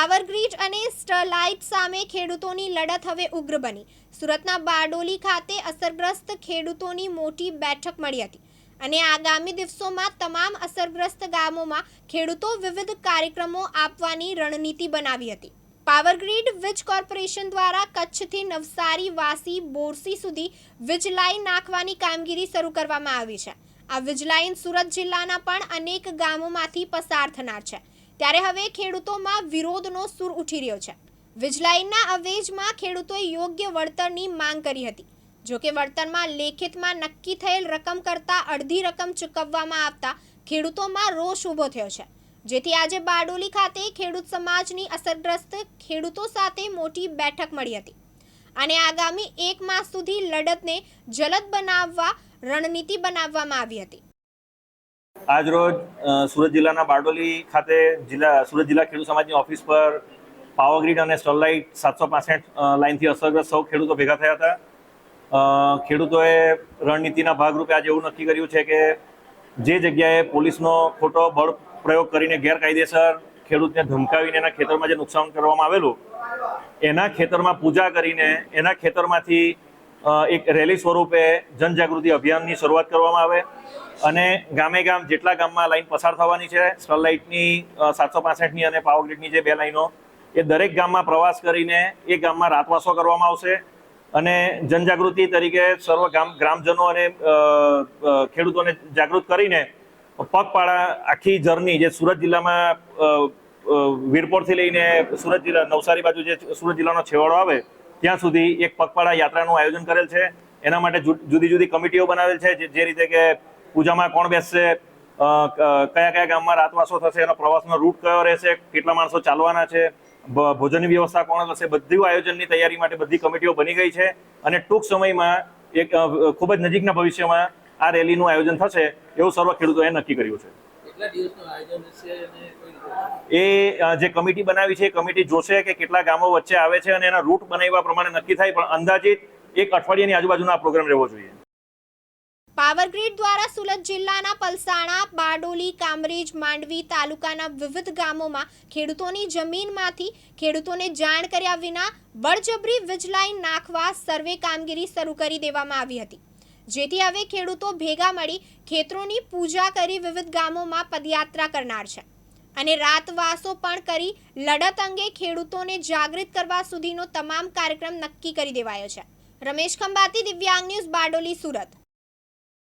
Power grid અને સ્ટરલાઇટ સામે ખેડૂતોની લડત હવે ઉગ્ર બની. સુરતના બારડોલી ખાતે અસરગ્રસ્ત ખેડૂતોની મોટી બેઠક મળી હતી અને આગામી દિવસોમાં તમામ અસરગ્રસ્ત ગામોમાં ખેડૂતો વિવિધ કાર્યક્રમો આપવાની રણનીતિ બનાવી હતી. પાવરગ્રીડ વીજ કોર્પોરેશન દ્વારા કચ્છથી નવસારી, વાસી, બોરસી સુધી વીજ લાઇન નાખવાની કામગીરી શરૂ કરવામાં આવી છે. આ વીજ લાઇન સુરત જિલ્લાના પણ અનેક ગામોમાંથી પસાર થનાર છે. ત્યારે હવે ખેડૂતોમાં વિરોધનો સૂર ઉઠી રહ્યો છે. વીજલાઇનના અવેજમાં ખેડૂતોએ યોગ્ય વળતરની માંગ કરી હતી. જો કે વળતરમાં લેખિતમાં નક્કી થયેલ રકમ કરતાં અડધી રકમ ચૂકવવામાં આવતા ખેડૂતોમાં રોષ ઊભો થયો છે. જેથી આજે બારડોલી ખાતે ખેડૂત સમાજની અસરગ્રસ્ત ખેડૂતો સાથે મોટી બેઠક મળી હતી. અને આગામી એક માસ સુધી લડતને જલદ બનાવવા, રણનીતિ બનાવવામાં આવી હતી. આજરોજ રોજ સુરત જિલ્લાના બારડોલી ખાતે જિલ્લા, સુરત જિલ્લા ખેડૂત સમાજની ઓફિસ પર પાવરગ્રીડ અને સ્ટરલાઇટ સાતસો પાસઠ લાઇનથી અસરગ્રસ્ત સૌ ખેડૂતો ભેગા થયા હતા. ખેડૂતોએ રણનીતિના ભાગરૂપે આજે એવું નક્કી કર્યું છે કે જે જગ્યાએ પોલીસનો ખોટો બળ પ્રયોગ કરીને ગેરકાયદેસર ખેડૂતને ધમકાવીને એના ખેતરમાં જે નુકસાન કરવામાં આવેલું, એના ખેતરમાં પૂજા કરીને એના ખેતરમાંથી એક રેલી સ્વરૂપે જનજાગૃતિ અભિયાનની શરૂઆત કરવામાં આવે અને ગામે ગામ જેટલા ગામમાં લાઈન પસાર થવાની છે સ્ટરલાઇટની સાતસો પાસઠની અને પાવરગ્રીડની જે બે લાઈનો, એ દરેક ગામમાં પ્રવાસ કરીને એ ગામમાં રાતવાસો કરવામાં આવશે અને જનજાગૃતિ તરીકે સર્વ ગામ, ગ્રામજનો અને ખેડૂતોને જાગૃત કરીને પગપાળા આખી જર્ની જે સુરત જિલ્લામાં વીરપોરથી લઈને સુરત જિલ્લા નવસારી બાજુ જે સુરત જિલ્લાનો છેવાડો આવે ત્યાં સુધી એક પગપાળા યાત્રાનું આયોજન કરેલ છે. એના માટે જુદી જુદી કમિટીઓ બનાવેલ છે જે રીતે કે પૂજામાં કોણ બેસશે કયા કયા ગામમાં રાતવાસો થશે, એનો પ્રવાસનો રૂટ કયો રહેશે, કેટલા માણસો ચાલવાના છે ભોજનની વ્યવસ્થા કોણ કરશે, બધું આયોજનની તૈયારી માટે બધી કમિટીઓ બની ગઈ છે અને ટૂંક સમયમાં એક ખૂબ જ નજીકના ભવિષ્યમાં આ રેલીનું આયોજન થશે એવું સર્વ ખેડૂતોએ નક્કી કર્યું છે. એ જે કમિટી બનાવી છે એ કમિટી જોશે કે કેટલા ગામો વચ્ચે આવે છે અને એના રૂટ બનાવ્યા પ્રમાણે નક્કી થાય પણ અંદાજિત એક અઠવાડિયાની આજુબાજુનો આ પ્રોગ્રામ રહેવો જોઈએ. પાવરગ્રીડ દ્વારા સુરત જિલ્લાના પલસાણા બારડોલી કામરેજ માંડવી તાલુકાના વિવિધ ગામોમાં ખેડૂતોની જમીનમાંથી ખેડૂતોને જાણ કર્યા વિના બળજબરી વીજલાઇન નાખવા સર્વે કામગીરી શરૂ કરી દેવામાં આવી હતી. જેથી હવે ખેડૂતો ભેગા મળી ખેતરોની પૂજા કરી વિવિધ ગામોમાં પદયાત્રા કરનાર છે. અને રાતવાસો પણ કરી લડત અંગે ખેડૂતોને જાગૃત કરવા સુધીનો તમામ કાર્યક્રમ નક્કી કરી દેવાયો છે. રમેશ ખંભાતી, દિવ્યાંગ ન્યૂઝ, બારડોલી, સુરત.